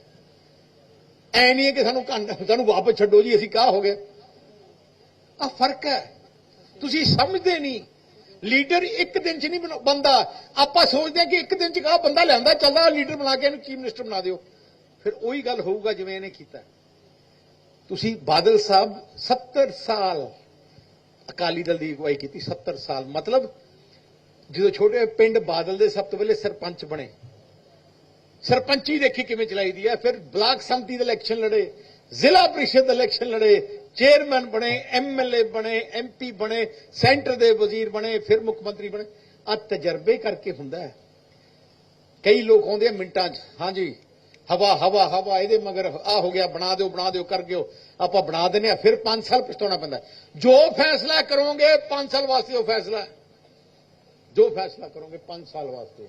ਐ ਨਹੀਂ ਹੈ ਕਿ ਸਾਨੂੰ ਸਾਨੂੰ ਵਾਪਸ ਛੱਡੋ ਜੀ, ਅਸੀਂ ਕਾਹ ਹੋ ਗਏ? ਆ ਫ਼ਰਕ ਹੈ। ਤੁਸੀਂ ਸਮਝਦੇ ਨਹੀਂ। ਲੀਡਰ ਇੱਕ ਦਿਨ 'ਚ ਨਹੀਂ ਬਣ- ਬਣਦਾ ਆਪਾਂ ਸੋਚਦੇ ਹਾਂ ਕਿ ਇੱਕ ਦਿਨ 'ਚ ਕਾ ਬੰਦਾ ਲਿਆਂਦਾ, ਚੱਲਦਾ ਲੀਡਰ ਬਣਾ ਕੇ ਇਹਨੂੰ ਚੀਫ ਮਿਨਿਸਟਰ ਬਣਾ ਦਿਓ। ਫਿਰ ਉਹੀ ਗੱਲ ਹੋਊਗਾ ਜਿਵੇਂ ਇਹਨੇ ਕੀਤਾ। ਤੁਸੀਂ ਬਾਦਲ ਸਾਹਿਬ 70 ਸਾਲ ਅਕਾਲੀ ਦਲ ਦੀ ਅਗਵਾਈ ਕੀਤੀ 70 ਸਾਲ। ਮਤਲਬ ਜਦੋਂ ਛੋਟੇ ਪਿੰਡ ਬਾਦਲ ਦੇ ਸਭ ਤੋਂ ਪਹਿਲੇ ਸਰਪੰਚ ਬਣੇ। ਸਰਪੰਚੀ ਦੇਖੀ ਕਿਵੇਂ ਚਲਾਈ ਦੀ ਹੈ, ਫਿਰ ਬਲਾਕ ਸੰਮਤੀ ਦੇ ਇਲੈਕਸ਼ਨ ਲੜੇ, ਜ਼ਿਲ੍ਹਾ ਪ੍ਰੀਸ਼ਦ ਦੇ ਇਲੈਕਸ਼ਨ ਲੜੇ ਚੇਅਰਮੈਨ ਬਣੇ ਐਮਐਲਏ ਬਣੇ ਐਮਪੀ ਬਣੇ ਸੈਂਟਰ ਦੇ ਵਜ਼ੀਰ ਬਣੇ, ਫਿਰ ਮੁੱਖ ਮੰਤਰੀ ਬਣੇ। ਆ ਤਜਰਬੇ ਕਰਕੇ ਹੁੰਦਾ ਹੈ। ਕਈ ਲੋਕ ਆਉਂਦੇ ਆ ਮਿੰਟਾਂ 'ਚ, ਹਾਂਜੀ, ਹਵਾ ਹਵਾ ਹਵਾ, ਇਹਦੇ ਮਗਰ ਆ ਹੋ ਗਿਆ, ਬਣਾ ਦਿਓ ਬਣਾ ਦਿਓ, ਕਰ ਗਿਓ, ਆਪਾਂ ਬਣਾ ਦਿੰਦੇ ਆ ਫਿਰ 5 ਸਾਲ ਪਛਤਾਉਣਾ ਪੈਂਦਾ ਜੋ ਫੈਸਲਾ ਕਰੋਗੇ 5 ਸਾਲ ਵਾਸਤੇ ਉਹ ਫੈਸਲਾ ਜੋ ਫੈਸਲਾ ਕਰੋਗੇ 5 ਸਾਲ ਵਾਸਤੇ।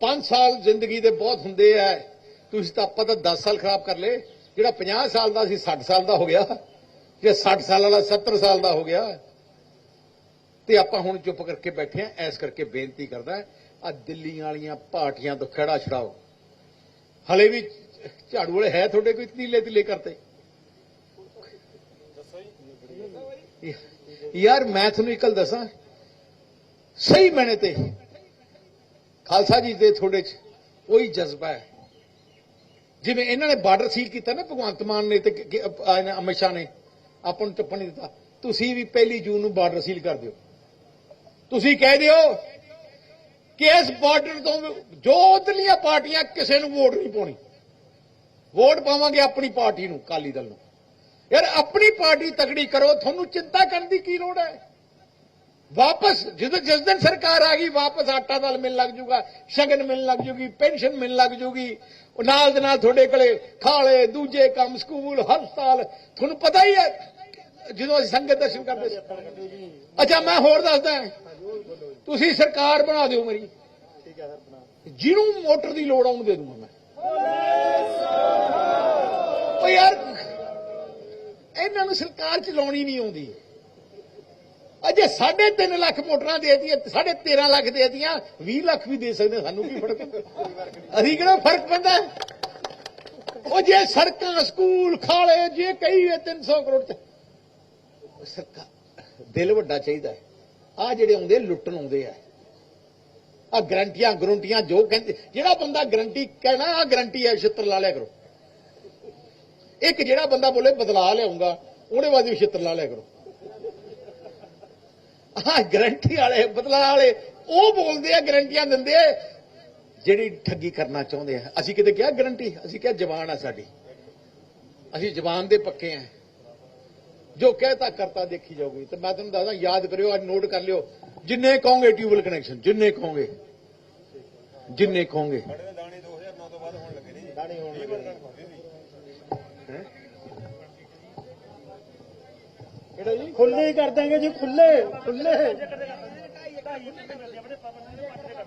5 ਸਾਲ ਜ਼ਿੰਦਗੀ ਦੇ ਬਹੁਤ ਹੁੰਦੇ ਆ। ਤੁਸੀਂ ਤਾਂ ਆਪਾਂ ਤਾਂ 10 ਸਾਲ ਖਰਾਬ ਕਰ ਲਏ। ਜਿਹੜਾ 50 ਸਾਲ ਦਾ ਸੀ 60 ਸਾਲ ਦਾ ਹੋ ਗਿਆ। ਜੇ 60 ਸਾਲ ਵਾਲਾ 70 ਸਾਲ ਦਾ ਹੋ ਗਿਆ। ਤੇ ਆਪਾਂ ਹੁਣ ਚੁੱਪ ਕਰਕੇ ਬੈਠੇ ਆ। ਐਸ ਕਰਕੇ ਬੇਨਤੀ ਕਰਦਾ ਆ ਦਿੱਲੀ ਵਾਲੀਆਂ ਪਾਰਟੀਆਂ ਤੋਂ ਖੜਾ ਛੜਾਓ ਹਲੇ ਵੀ ਝਾੜੂ ਵਾਲੇ ਹੈ ਤੁਹਾਡੇ ਕੋਈ ਤੀਲੇ ਤੀਲੇ ਕਰਤੇ? ਯਾਰ ਮੈਂ ਤੁਹਾਨੂੰ ਇੱਕ ਗੱਲ ਦੱਸਾਂ। ਸਹੀ ਮੈਨੇ ਤੇ। ਖਾਲਸਾ ਜੀ ਦੇ ਥੋੜੇ ਚ ਉਹੀ ਜਜ਼ਬਾ ਹੈ। ਜਿਵੇਂ ਇਹਨਾਂ ਨੇ ਬਾਰਡਰ ਸੀਲ ਕੀਤਾ ਨਾ ਭਗਵੰਤ ਮਾਨ ਨੇ ਤੇ ਅਮਿਤ ਸ਼ਾਹ ਨੇ। ਆਪਾਂ ਨੂੰ ਟੱਪਣ ਨਹੀਂ ਦਿੱਤਾ। ਤੁਸੀਂ ਵੀ ਪਹਿਲੀ ਜੂਨ ਨੂੰ ਬਾਰਡਰ ਸੀਲ ਕਰ ਦਿਓ। ਤੁਸੀਂ ਕਹਿ ਦਿਓ ਕਿ ਇਸ ਬਾਰਡਰ ਤੋਂ ਜੋ ਉਧਰਲੀਆਂ ਪਾਰਟੀਆਂ ਕਿਸੇ ਨੂੰ ਵੋਟ ਨਹੀਂ ਪਾਉਣੀ। ਵੋਟ ਪਾਵਾਂਗੇ ਆਪਣੀ ਪਾਰਟੀ ਨੂੰ ਕਾਲੀ ਦਲ ਨੂੰ। ਯਾਰ, ਆਪਣੀ ਪਾਰਟੀ ਤਕੜੀ ਕਰੋ, ਤੁਹਾਨੂੰ ਚਿੰਤਾ ਕਰਨ ਦੀ ਕੀ ਲੋੜ ਹੈ? ਵਾਪਸ, ਜਦੋਂ ਜਿਸ ਦਿਨ ਸਰਕਾਰ ਆ ਗਈ, ਵਾਪਸ ਆਟਾ ਦਾਲ ਮਿਲਣ ਲੱਗ ਜੂਗਾ, ਸ਼ਗਨ ਮਿਲਣ ਲੱਗ ਜੂਗੀ, ਪੈਨਸ਼ਨ ਮਿਲਣ ਲੱਗ ਜੂਗੀ ਨਾਲ ਦੇ ਨਾਲ ਤੁਹਾਡੇ ਕੋਲੇ ਖਾਲੇ, ਦੂਜੇ ਕੰਮ, ਸਕੂਲ ਹਸਪਤਾਲ ਤੁਹਾਨੂੰ ਪਤਾ ਹੀ ਹੈ, ਜਦੋਂ ਅਸੀਂ ਸੰਗਤ ਦਰਸ਼ਨ ਕਰਦੇ ਸੀ। ਅੱਛਾ, ਮੈਂ ਹੋਰ ਦੱਸਦਾ ਤੁਸੀਂ ਸਰਕਾਰ ਬਣਾ ਦਿਓ ਮੇਰੀ। ਜਿਹਨੂੰ ਮੋਟਰ ਦੀ ਲੋੜ ਆ ਉਹਨੂੰ ਦੇ ਦੂੰਗਾ ਮੈਂ। ਉਹ ਯਾਰ, ਇਹਨਾਂ ਨੂੰ ਸਰਕਾਰ ਚਲਾਉਣੀ ਨਹੀਂ ਆਉਂਦੀ। ਅਜੇ 3.5 ਲੱਖ ਮੋਟਰਾਂ ਦੇ ਦਿੱਤੀਆਂ 13.5 ਲੱਖ ਦੇ ਦਿੱਤੀਆਂ 20 ਲੱਖ ਵੀ ਦੇ ਸਕਦੇ, ਸਾਨੂੰ ਕੀ ਫ਼ਰਕ ਅਸੀਂ ਕਿਹੜਾ ਫ਼ਰਕ ਪੈਂਦਾ? ਉਹ ਜੇ ਸੜਕਾਂ, ਸਕੂਲ ਖਾਲੇ ਜੇ ਕਈ ਹੈ 300 ਕਰੋੜ ਤੇ ਸਰਕਾਰ ਦਿਲ ਵੱਡਾ ਚਾਹੀਦਾ ਹੈ। ਆ ਜਿਹੜੇ ਆਉਂਦੇ, ਲੁੱਟਣ ਆਉਂਦੇ ਆ। ਆ ਗਰੰਟੀਆਂ ਗਰੰਟੀਆਂ ਜੋ ਕਹਿੰਦੇ, ਜਿਹੜਾ ਬੰਦਾ ਗਰੰਟੀ ਕਹਿਣਾ ਆ ਗਰੰਟੀ ਹੈ, ਛਿੱਤਰ ਲਾ ਲਿਆ ਕਰੋ। ਇੱਕ ਜਿਹੜਾ ਬੰਦਾ ਬੋਲੇ, ਬਦਲਾ ਲਿਆਉਂਗਾ ਉਹਦੇ ਬਾਅਦ ਵੀ ਛਿੱਤਰ ਲਾ ਲਿਆ ਕਰੋ। ਹਾਂ ਗਰੰਟੀ ਵਾਲੇ ਬਦਲਾ ਵਾਲੇ ਉਹ ਬੋਲਦੇ ਆ ਗਰੰਟੀਆਂ ਦਿੰਦੇ ਆ। ਜਿਹੜੀ ਠੱਗੀ ਕਰਨਾ ਚਾਹੁੰਦੇ ਆ। ਅਸੀਂ ਕਿਤੇ ਕਿਹਾ ਗਰੰਟੀ ਅਸੀਂ ਕਿਹਾ ਜ਼ਬਾਨ ਆ ਸਾਡੀ। ਅਸੀਂ ਜ਼ਬਾਨ ਦੇ ਪੱਕੇ ਆ। ਜੋ ਕਹਿਤਾ ਕਰਤਾ ਦੇਖੀ ਜਾਊਗੀ। ਤੇ ਮੈਂ ਤੁਹਾਨੂੰ ਦੱਸਦਾ ਯਾਦ ਕਰਿਓ ਅੱਜ ਨੋਟ ਕਰ ਲਿਓ। ਜਿੰਨੇ ਕਹੋਗੇ ਟਿਊਬਲ ਕਨੈਕਸ਼ਨ ਜਿੰਨੇ ਕਹੋਗੇ। ਜਿੰਨੇ ਕਹੋਗੇ। ਸਾਡੇ ਤਾਂ ਦਾਣੇ 2009 ਤੋਂ ਬਾਅਦ ਹੋਣ ਲੱਗੇ ਨੇ। ਦਾਣੇ ਹੋਣ ਲੱਗੇ ਕਿਹੜਾ ਜੀ ਖੁੱਲੇ ਹੀ ਕਰ ਦਾਂਗੇ ਜੀ ਖੁੱਲੇ ਖੁੱਲੇ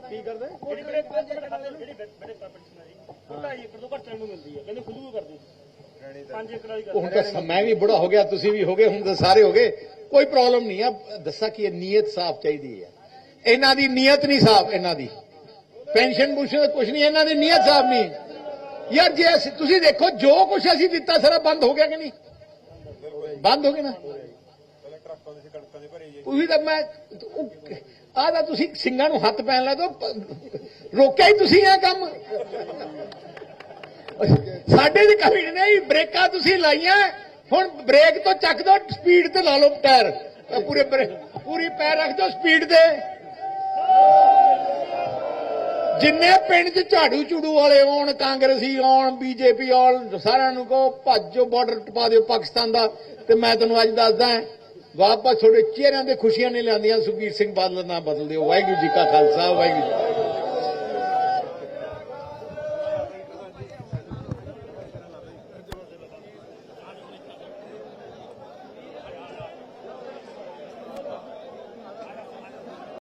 ਕੀ ਕਰਦੇ? ਜਿਹੜੀ ਬੜੇ ਜਿਹੜੀ ਬੜੇ ਕਾਰਪੋਰੇਸ਼ਨ ਆ ਜੀ ਉਹ ਢਾਈ ਏਕੜ ਤੋਂ ਘੱਟ ਚੱਲਣ ਨੂੰ ਮਿਲਦੀ ਹੈ ਕਹਿੰਦੇ ਖੁੱਲੂ ਕਰਦੇ 5 ਏਕੜ ਵਾਲੀ ਉਹ ਹੁਣ ਤਾਂ ਮੈਂ ਵੀ ਬੁੜਾ ਹੋ ਗਿਆ ਤੁਸੀਂ ਵੀ ਹੋ ਗਏ ਹੁਣ ਤਾਂ ਸਾਰੇ ਹੋ ਗਏ। ਕੋਈ ਪ੍ਰੋਬਲਮ ਨਹੀਂ ਆ ਦੱਸਾਂ ਕਿ ਇਹ ਨੀਅਤ ਸਾਫ਼ ਚਾਹੀਦੀ ਹੈ। ਇਹਨਾਂ ਦੀ ਨੀਅਤ ਨਹੀਂ ਸਾਫ਼ ਇਹਨਾਂ ਦੀ। ਪੈਨਸ਼ਨ ਬੁਸ਼ਨ ਕੁਝ ਨਹੀਂ ਇਹਨਾਂ ਦੀ ਨੀਅਤ ਸਾਫ਼ ਨਹੀਂ। ਯਾਰ ਜੇ ਤੁਸੀਂ ਦੇਖੋ ਜੋ ਕੁਝ ਅਸੀਂ ਦਿੱਤਾ ਸਾਰਾ ਬੰਦ ਹੋ ਗਿਆ ਕਿ ਨਹੀਂ? ਬੰਦ ਹੋ ਗਿਆ ਨਾ? ਉਹੀ ਤਾਂ ਮੈਂ ਆਹ ਤਾਂ ਤੁਸੀਂ ਸਿੰਘਾਂ ਨੂੰ ਹੱਥ ਪੈਣ ਲੱਗ ਦੋ ਰੋਕਿਆ ਹੀ ਤੁਸੀਂ ਆ ਕੰਮ। ਸਾਡੇ ਦੀ ਕਮੀ ਨਹੀਂ ਬ੍ਰੇਕਾਂ ਤੁਸੀਂ ਲਾਈਆਂ। ਹੁਣ ਬ੍ਰੇਕ ਤੋਂ ਚੱਕ ਦੋ, ਸਪੀਡ ਤੇ ਲਾ ਲਓ ਪੈਰ। ਪੂਰੇ ਪੂਰੀ ਪੈਰ ਰੱਖ ਦਿਓ ਸਪੀਡ ਤੇ। ਜਿੰਨੇ ਪਿੰਡ 'ਚ ਝਾੜੂ ਝੂੜੂ ਵਾਲੇ ਆਉਣ ਕਾਂਗਰਸੀ ਆਉਣ ਬੀਜੇਪੀ ਆਉਣ ਸਾਰਿਆਂ ਨੂੰ ਕਹੋ, ਭੱਜੋ ਬਾਰਡਰ ਟਪਾ ਦਿਓ ਪਾਕਿਸਤਾਨ ਦਾ। ਤੇ ਮੈਂ ਤੁਹਾਨੂੰ ਅੱਜ ਦੱਸਦਾ ਵਾਪਸ ਤੁਹਾਡੇ ਚਿਹਰਿਆਂ ਦੇ ਖੁਸ਼ੀਆਂ ਨੇ ਲਿਆਂਦੀਆਂ ਸੁਖਬੀਰ ਸਿੰਘ ਬਾਦਲ ਦਾ ਨਾਮ ਬਦਲ ਦਿਓ। ਵਾਹਿਗੁਰੂ ਜੀ ਕਾ ਖਾਲਸਾ, ਵਾਹਿਗੁਰੂ ਜੀ